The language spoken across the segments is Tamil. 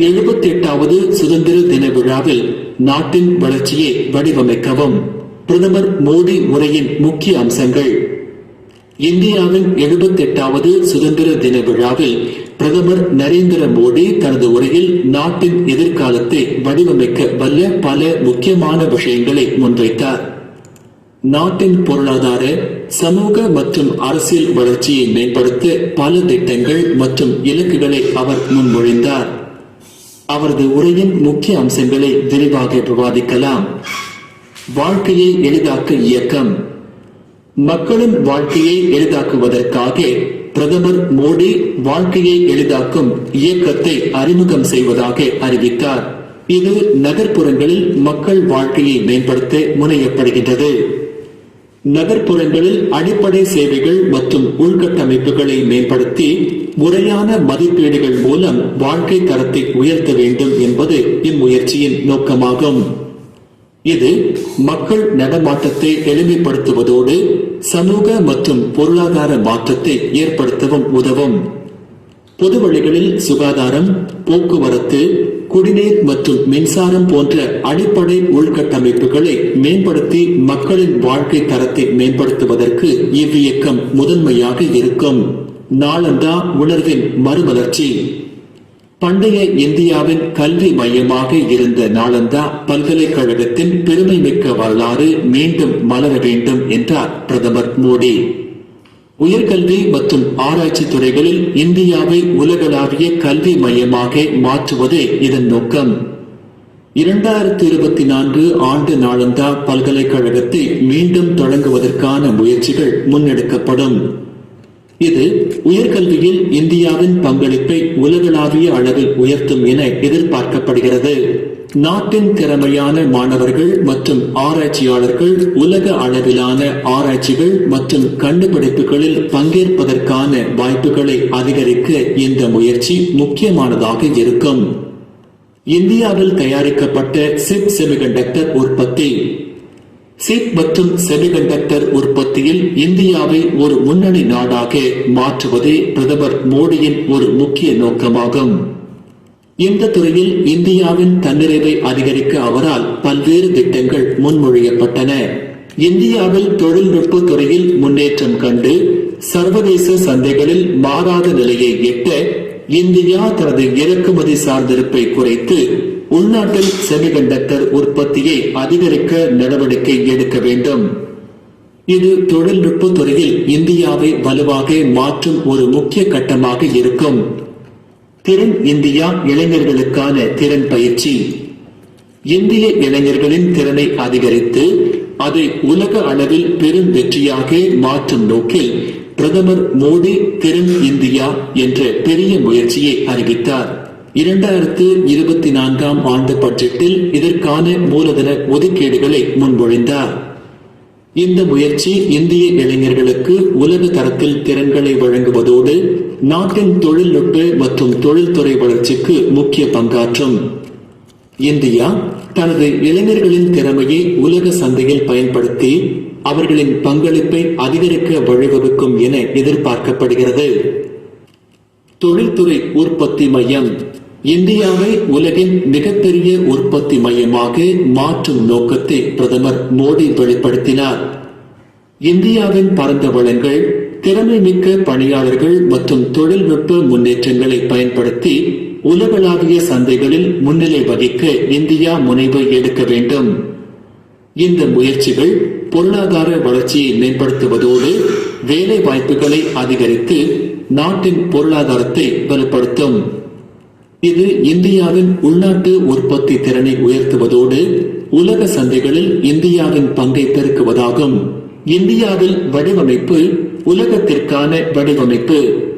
எழுபத்தி எட்டாவது சுதந்திர தின விழாவில் நாட்டின் வளர்ச்சியை வடிவமைக்கவும். பிரதமர் மோடி உரையின் முக்கிய அம்சங்கள். இந்தியாவின் எழுபத்தி எட்டாவது சுதந்திர தின விழாவில் பிரதமர் நரேந்திர மோடி தனது உரையில் நாட்டின் எதிர்காலத்தை வடிவமைக்க வல்ல பல முக்கியமான விஷயங்களை முன்வைத்தார். நாட்டின் பொருளாதார சமூக மற்றும் அரசியல் வளர்ச்சியை மேம்படுத்த பல திட்டங்கள் மற்றும் இலக்குகளை அவர் முன்மொழிந்தார். அவரது உரையின் முக்கிய அம்சங்களை விரிவாக விவாதிக்கலாம். வாழ்க்கையை எளிதாக்க இயக்கம். மக்களின் வாழ்க்கையை எளிதாக்குவதற்காக பிரதமர் மோடி வாழ்க்கையை எளிதாக்கும் இயக்கத்தை அறிமுகம் செய்வதாக அறிவித்தார். இது நகர்ப்புறங்களில் மக்கள் வாழ்க்கையை மேம்படுத்த முனையப்படுகின்றது. நகர்ப்புறங்களில் அடிப்படை சேவைகள் மற்றும் உள்கட்டமைப்புகளை மேம்படுத்தி முறையான மதிப்பீடுகள் மூலம் வாழ்க்கை தரத்தை உயர்த்த வேண்டும் என்பது இம்முயற்சியின் நோக்கமாகும். இது மக்கள் நடமாட்டத்தை எளிமைப்படுத்துவதோடு சமூக மற்றும் பொருளாதார மாற்றத்தை ஏற்படுத்தவும் உதவும். பொது வழிகளில் சுகாதாரம் போக்குவரத்து குடிநீர் மற்றும் மின்சாரம் போன்ற அடிப்படை உள்கட்டமைப்புகளை மேம்படுத்தி மக்களின் வாழ்க்கை தரத்தை மேம்படுத்துவதற்கு இவ்வியக்கம் முதன்மையாக இருக்கும். நாளந்தா உணர்வின் மறுமலர்ச்சி. பண்டைய இந்தியாவின் கல்வி மையமாக இருந்த நாளந்தா பல்கலைக்கழகத்தின் பெருமைமிக்க வரலாறு மீண்டும் மலர வேண்டும் என்றார் பிரதமர் மோடி. உயர்கல்வி மற்றும் ஆராய்ச்சி துறைகளில் இந்தியாவை உலகளாவிய கல்வி மையமாக மாற்றுவதே இதன் நோக்கம். இரண்டாயிரத்தி இருபத்தி நான்கு ஆண்டு நாளந்தா பல்கலைக்கழகத்தை மீண்டும் தொடங்குவதற்கான முயற்சிகள் முன்னெடுக்கப்படும். இது உயர்கல்வியில் இந்தியாவின் பங்களிப்பை உலகளாவிய அளவில் உயர்த்தும் என எதிர்பார்க்கப்படுகிறது. நாட்டின் திறமையான மாணவர்கள் மற்றும் ஆராய்ச்சியாளர்கள் உலக அளவிலான ஆராய்ச்சிகள் மற்றும் கண்டுபிடிப்புகளில் பங்கேற்பதற்கான வாய்ப்புகளை அதிகரிக்க இந்த முயற்சி முக்கியமானதாக இருக்கும். இந்தியாவில் தயாரிக்கப்பட்ட சிப் செமிகண்டக்டர் உற்பத்தி சிப் மற்றும் செமிகண்டக்டர் உற்பத்தியில் இந்தியாவை ஒரு முன்னணி நாடாக மாற்றுவதே பிரதமர் மோடியின் ஒரு முக்கிய நோக்கமாகும். இந்த துறையில் இந்தியாவின் தன்னிறைவை அதிகரிக்க அவரால் பல்வேறு திட்டங்கள் முன்மொழியப்பட்டன. இந்தியாவில் தொழில்நுட்ப துறையில் முன்னேற்றம் கண்டு சர்வதேச சந்தைகளில் மாறாத நிலையை எட்ட இந்தியா தனது இறக்குமதி சார்ந்திருப்பை குறைத்து உள்நாட்டில் செமிகண்டக்டர் உற்பத்தியை அதிகரிக்க நடவடிக்கை எடுக்க வேண்டும். இது தொழில்நுட்ப துறையில் இந்தியாவை வலுவாக மாற்றும் ஒரு முக்கிய கட்டமாக இருக்கும். திறன் இந்தியா இளைஞர்களுக்கான திறன் பயிற்சி. இந்திய இளைஞர்களின் திறனை அதிகரித்து அதை உலக அளவில் பெரும் வெற்றியாக மாற்றும் நோக்கில் பிரதமர் மோடி திறன் இந்தியா என்ற பெரிய முயற்சியை அறிவித்தார். இரண்டாயிரத்து இருபத்தி நான்காம் ஆண்டு பட்ஜெட்டில் இதற்கான மூலதன ஒதுக்கீடுகளை முன்மொழிந்தார். இந்த முயற்சி இந்திய இளைஞர்களுக்கு உலக தரத்தில் திறன்களை வழங்குவதோடு நாட்டின் தொழில்நுட்ப மற்றும் தொழில்துறை வளர்ச்சிக்கு முக்கிய பங்காற்றும். இந்தியா தனது இளைஞர்களின் திறமையை உலக சந்தையில் பயன்படுத்தி அவர்களின் பங்களிப்பை அதிகரிக்க வழிவகுக்கும் என எதிர்பார்க்கப்படுகிறது. தொழில்துறை உற்பத்தி மையம் இந்தியாவை உலகின் மிகப்பெரிய உற்பத்தி மையமாக மாற்றும் நோக்கத்தை பிரதமர் மோடி வெளிப்படுத்தினார். இந்தியாவின் பரந்த வளங்கள் திறமை மிக்க பணியாளர்கள் மற்றும் தொழில்நுட்ப முன்னேற்றங்களை பயன்படுத்தி உலகளாவிய சந்தைகளில் முன்னிலை வகிக்க இந்தியா முனைவை எடுக்க வேண்டும். இந்த முயற்சிகள் பொருளாதார வளர்ச்சியை மேம்படுத்துவதோடு வேலை வாய்ப்புகளை அதிகரித்து நாட்டின் பொருளாதாரத்தை வலுப்படுத்தும். இது இந்தியாவின் உள்நாட்டு உற்பத்தி திறனை உயர்த்துவதோடு உலக சந்தைகளில் இந்தியாவின் பங்கை பெருக்குவதாகும். இந்தியாவில் வடிவமைப்பு உலகத்திற்கான வடிவமைப்பு.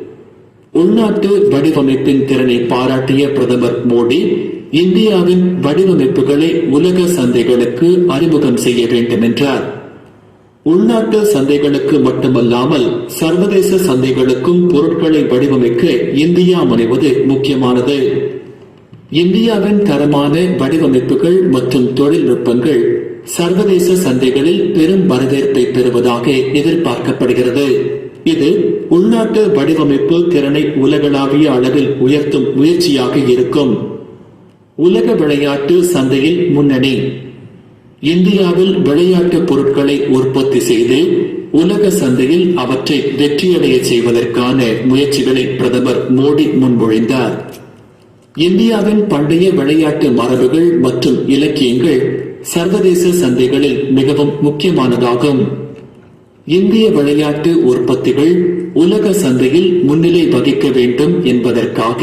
உள்நாட்டு வடிவமைப்பின் திறனை பாராட்டிய பிரதமர் மோடி இந்தியாவின் வடிவமைப்புகளை உலக சந்தைகளுக்கு அறிமுகம் செய்ய வேண்டும் என்றார் உள்நாட்டு சந்தைகளுக்கு மட்டுமல்லாமல் சர்வதேச சந்தைகளுக்கும் பொருட்களை வடிவமைக்க இந்தியா முனைவது முக்கியமானது. இந்தியாவின் தரமான வடிவமைப்புகள் மற்றும் தொழில்நுட்பங்கள் சர்வதேச சந்தைகளில் பெரும் வரவேற்பை பெறுவதாக எதிர்பார்க்கப்படுகிறது. இது உள்நாட்டு வடிவமைப்பு திறனை உலகளாவிய அளவில் உயர்த்தும் முயற்சியாக இருக்கும். உலக விளையாட்டு சந்தையில் முன்னணி. இந்தியாவில் விளையாட்டு பொருட்களை உற்பத்தி செய்து உலக சந்தையில் அவற்றை வெற்றியடைய செய்வதற்கான முயற்சிகளை பிரதமர் மோடி முன்மொழிந்தார். இந்தியாவின் பண்டைய விளையாட்டு மரபுகள் மற்றும் இலக்கியங்கள் சர்வதேச சந்தைகளில் மிகவும் முக்கியமானதாகும். இந்திய விளையாட்டு உற்பத்திகள் உலக சந்தையில் முன்னிலை வகிக்க வேண்டும் என்பதற்காக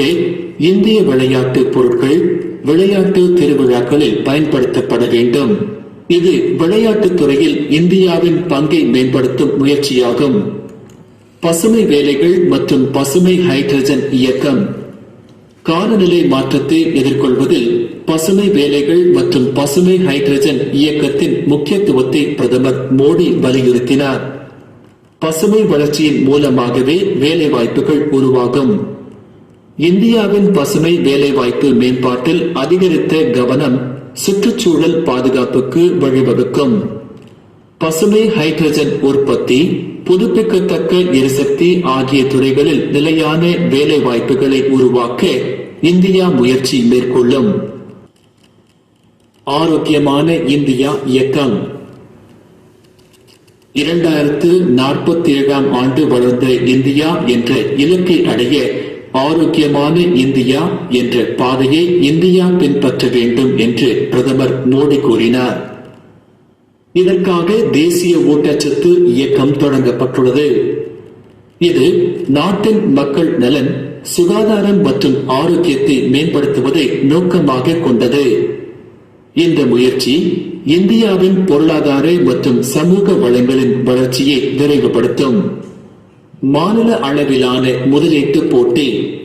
இந்திய விளையாட்டு பொருட்கள் விளையாட்டு திருவிழாக்களில் பயன்படுத்தப்பட வேண்டும். இது விளையாட்டுத் துறையில் இந்தியாவின் பங்கை மேம்படுத்தும் முயற்சியாகும். பசுமை வேலைகள் மற்றும் பசுமை ஹைட்ரஜன் இயக்கம். காலநிலை மாற்றத்தை எதிர்கொள்வதில் பசுமை வேலைகள் மற்றும் பசுமை ஹைட்ரஜன் இயக்கத்தின் முக்கியத்துவத்தை பிரதமர் மோடி வலியுறுத்தினார். பசுமை வளர்ச்சியின் மூலமாகவே வேலைவாய்ப்புகள் உருவாகும். இந்தியாவின் பசுமை வேலைவாய்ப்பு மேம்பாட்டில் அதிகரித்த கவனம் சுற்றுச்சூழல் பாதுகாப்புக்கு வழிவகுக்கும். பசுமை ஹைட்ரஜன் உற்பத்தி புதுப்பிக்கத்தக்க எரிசக்தி ஆகிய துறைகளில் நிலையான வேலை வாய்ப்புகளை உருவாக்க இந்தியா முயற்சி மேற்கொள்ளும். ஆரோக்கியமான இந்தியா இயக்கம். இரண்டாயிரத்து நாற்பத்தி ஏழாம் ஆண்டு வளர்ந்த இந்தியா என்ற இலக்கை அடைய ஆரோக்கியமான இந்தியா என்ற பாதையை இந்தியா பின்பற்ற வேண்டும் என்று பிரதமர் மோடி கூறினார். இதற்காக தேசிய ஊட்டச்சத்து இயக்கம் தொடங்கப்பட்டுள்ளது. இது நாட்டின் மக்கள் நலன் சுகாதாரம் மற்றும் ஆரோக்கியத்தை மேம்படுத்துவதை நோக்கமாக கொண்டது. இந்த முயற்சி இந்தியாவின் பொருளாதார மற்றும் சமூக வளங்களின் வளர்ச்சியை விரைவுபடுத்தும். மாநில அளவிலான முதலீட்டு போட்டி.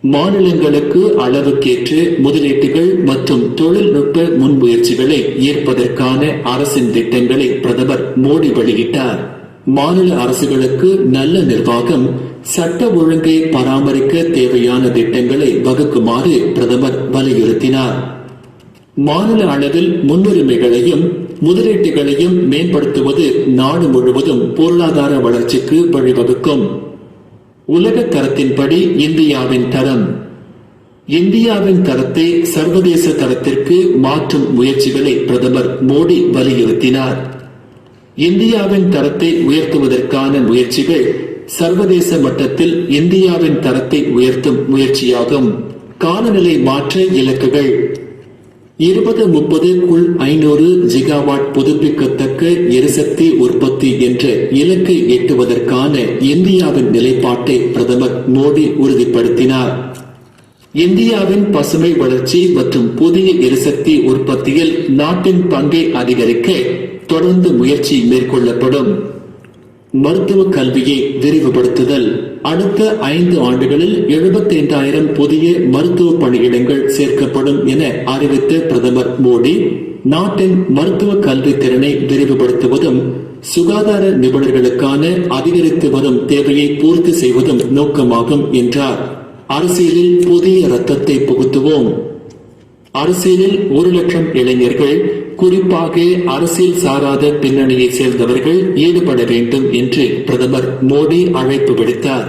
மாநிலங்களுக்கு அளவுக்கேற்று முதலீட்டுகள் மற்றும் தொழில்நுட்ப முன்முயற்சிகளை ஏற்பதற்கான அரசின் திட்டங்களை பிரதமர் மோடி வெளியிட்டார். மாநில அரசுகளுக்கு நல்ல நிர்வாகம் சட்ட ஒழுங்கை பராமரிக்க தேவையான திட்டங்களை வகுக்குமாறு பிரதமர் வலியுறுத்தினார். மாநில அளவில் முன்னுரிமைகளையும் முதலீட்டுகளையும் மேம்படுத்துவது நாடு முழுவதும் பொருளாதார வளர்ச்சிக்கு வழிவகுக்கும். உலக தரத்தின்படி இந்தியாவின் தரம். இந்தியாவின் தரத்தை சர்வதேச தரத்திற்கு மாற்றும் முயற்சிகளை பிரதமர் மோடி வலியுறுத்தினார். இந்தியாவின் தரத்தை உயர்த்துவதற்கான முயற்சிகள் சர்வதேச மட்டத்தில் இந்தியாவின் தரத்தை உயர்த்தும் முயற்சியாகும். காலநிலை மாற்ற இலக்குகள் இருபது முப்பதுக்குள் ஐநூறு ஜிகாவாட் புதுப்பிக்கத்தக்க எரிசக்தி உற்பத்தி என்ற இலக்கை எட்டுவதற்கான இந்தியாவின் நிலைப்பாட்டை பிரதமர் மோடி உறுதிப்படுத்தினார். இந்தியாவின் பசுமை வளர்ச்சி மற்றும் புதிய எரிசக்தி உற்பத்தியில் நாட்டின் பங்கை அதிகரிக்க தொடர்ந்து முயற்சி மேற்கொள்ளப்படும். மருத்துவ கல்வியை விரிவுபடுத்துதல். அடுத்த ஐந்து ஆண்டுகளில் எழுபத்தைந்தாயிரம் புதிய மருத்துவ பணியிடங்கள் சேர்க்கப்படும் என அறிவித்த பிரதமர் மோடி நாட்டின் மருத்துவ கல்வி திறனை விரிவுபடுத்துவதும் சுகாதார நிபுணர்களுக்கான அதிகரித்து வரும் தேவையை பூர்த்தி செய்வதும் நோக்கமாகும் என்றார். அரசியலில் புதிய ரத்தத்தை புகுத்துவோம். அரசியலில் ஒரு லட்சம் இளைஞர்கள் குறிப்பாக அரசியல் சாராத பின்னணியை சேர்ந்தவர்கள் ஈடுபட வேண்டும் என்று பிரதமர் மோடி அழைப்பு விடுத்தார்.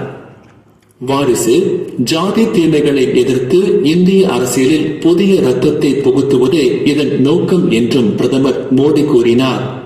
வாரிசு ஜாதி தீமைகளை எதிர்த்து இந்திய அரசியலில் புதிய ரத்தத்தை புகுத்துவதே இதன் நோக்கம் என்றும் பிரதமர் மோடி கூறினார்.